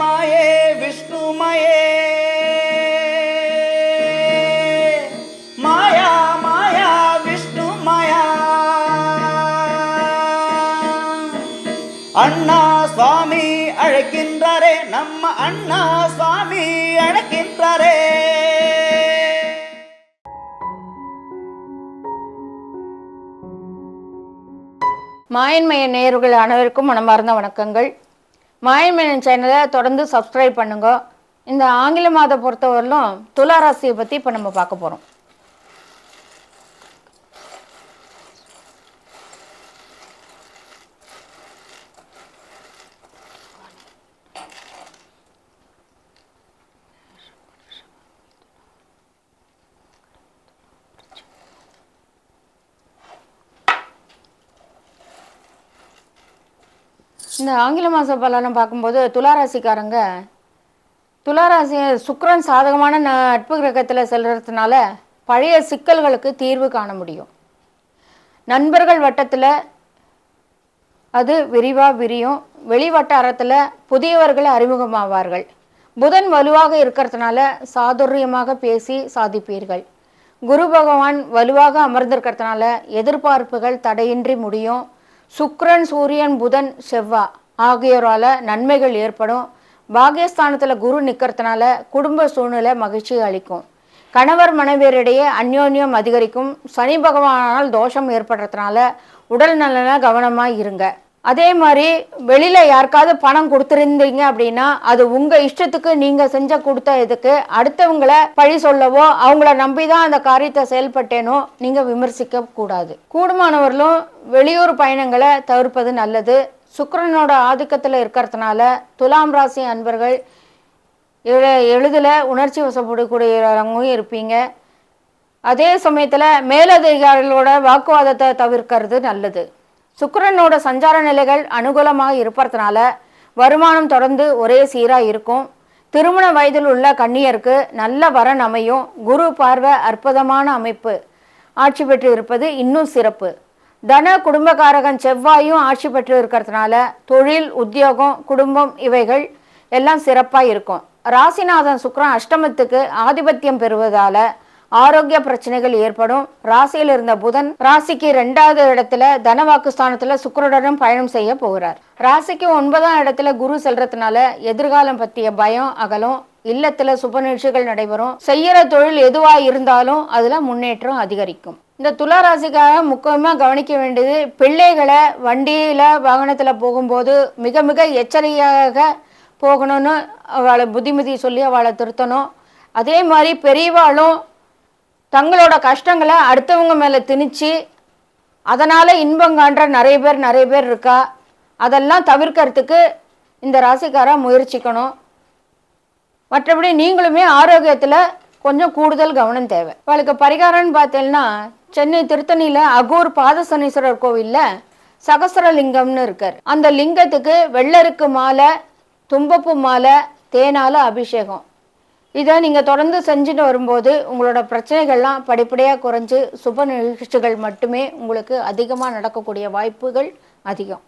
மாயே விஷ்ணுமயே. மாயா மாயா விஷ்ணு மாயா அண்ணா சுவாமி அழைக்கின்றாரே நம்ம அண்ணா சுவாமி அழைக்கின்றாரே. மாயன்மய நேயர்கள் அனைவருக்கும் மனமார்ந்த வணக்கங்கள். மாயமேனன் சேனலை தொடர்ந்து சப்ஸ்கிரைப் பண்ணுங்க. இந்த ஆங்கில மாதம் பொறுத்தவரையிலும் துளாராசியை பற்றி இப்போ நம்ம பார்க்க போகிறோம் இந்த ஆங்கில மாத பலனை பார்க்கும்போது துளாராசிக்காரங்க துளாராசி சுக்கரன் சாதகமான நட்பு கிரகத்தில் செல்றதுனால பழைய சிக்கல்களுக்கு தீர்வு காண முடியும். நண்பர்கள் வட்டத்தில் அது விரிவாக விரியும். வெளி வட்டாரத்தில் புதியவர்கள் அறிமுகமாவார்கள். புதன் வலுவாக இருக்கிறதுனால சாதுரியமாக பேசி சாதிப்பீர்கள். குரு பகவான் வலுவாக அமர்ந்திருக்கிறதுனால எதிர்பார்ப்புகள் தடையின்றி முடியும். சுக்ரன் சூரியன் புதன் செவ்வா ஆகியோரால் நன்மைகள் ஏற்படும். பாகியஸ்தானத்தில் குரு நிற்கிறதுனால குடும்ப சூழ்நிலை மகிழ்ச்சி அளிக்கும். கணவர் மனைவியரிடையே அந்யோன்யம் அதிகரிக்கும். சனி பகவானால் தோஷம் ஏற்படுறதுனால உடல் நலன கவனமாக இருங்க. அதே மாதிரி வெளியில் யாருக்காவது பணம் கொடுத்துருந்தீங்க அப்படின்னா அது உங்கள் இஷ்டத்துக்கு நீங்கள் செஞ்ச கொடுத்த இதுக்கு அடுத்தவங்களை பழி சொல்லவோ அவங்கள நம்பி தான் அந்த காரியத்தை செயல்பட்டேனோ நீங்கள் விமர்சிக்க கூடாது. கூடுமானவர்களும் வெளியூர் பயணங்களை தவிர்ப்பது நல்லது. சுக்கரனோட ஆதிக்கத்தில் இருக்கிறதுனால துலாம் ராசி அன்பர்கள் எளிதில் உணர்ச்சி வசப்படக்கூடியவங்களும் இருப்பீங்க. அதே சமயத்தில் மேலதிகாரிகளோட வாக்குவாதத்தை தவிர்க்கிறது நல்லது. சுக்கரனோட சஞ்சார நிலைகள் அனுகூலமாக இருப்பதனால வருமானம் தொடர்ந்து ஒரே சீராக இருக்கும். திருமண வயதில் உள்ள கன்னியருக்கு நல்ல வரன் அமையும். குரு பார்வை அற்புதமான அமைப்பு. ஆட்சி பெற்று இருப்பது இன்னும் சிறப்பு. தன குடும்பகாரகன் செவ்வாயும் ஆட்சி பெற்று இருக்கிறதுனால தொழில் உத்தியோகம் குடும்பம் இவைகள் எல்லாம் சிறப்பாக இருக்கும். ராசிநாதன் சுக்கரன் அஷ்டமத்துக்கு ஆதிபத்தியம் பெறுவதால ஆரோக்கிய பிரச்சனைகள் ஏற்படும். ராசியில் இருந்த புதன் ராசிக்கு ரெண்டாவது இடத்துல தனவாக்கு ஸ்தானத்துல சுக்கிரனுடன் பயணம் செய்ய போகிறார். ராசிக்கு ஒன்பதாம் இடத்துல குரு செல்றதுனால எதிர்காலம் பற்றிய பயம் அகலும் இல்லத்துல சுப நிகழ்ச்சிகள் நடைபெறும். செய்யற தொழில் எதுவா இருந்தாலும் அதுல முன்னேற்றம் அதிகரிக்கும். இந்த துலா ராசிக்காக முக்கியமா கவனிக்க வேண்டியது பிள்ளைகளை வண்டியில வாகனத்துல போகும்போது மிக மிக எச்சரிக்கையாக போகணும்னு அவளை புத்திமதி சொல்லி அவளை திருத்தணும். அதே மாதிரி பெரியவாளும் தங்களோட கஷ்டங்களை அடுத்தவங்க மேலே திணிச்சு அதனால் இன்பம் காண்ற நிறைய பேர் நிறைய பேர் இருக்கா? அதெல்லாம் தவிர்க்கறதுக்கு இந்த ராசிக்காராக முயற்சிக்கணும். மற்றபடி நீங்களுமே ஆரோக்கியத்தில் கொஞ்சம் கூடுதல் கவனம் தேவை. அவளுக்கு பரிகாரம்னு பார்த்தீங்கன்னா சென்னை திருத்தணியில் அகூர் பாதசனீஸ்வரர் கோவிலில் சகசரலிங்கம்னு இருக்கார். அந்த லிங்கத்துக்கு வெள்ளருக்கு மாலை தும்பப்பு மாலை தேனால அபிஷேகம். இதை நீங்கள் தொடர்ந்து செஞ்சுட்டு வரும்போது உங்களோட பிரச்சனைகள்லாம் படிப்படியாக குறைஞ்சு சுப நிகழ்ச்சிகள் மட்டுமே உங்களுக்கு அதிகமாக நடக்கக்கூடிய வாய்ப்புகள் அதிகம்.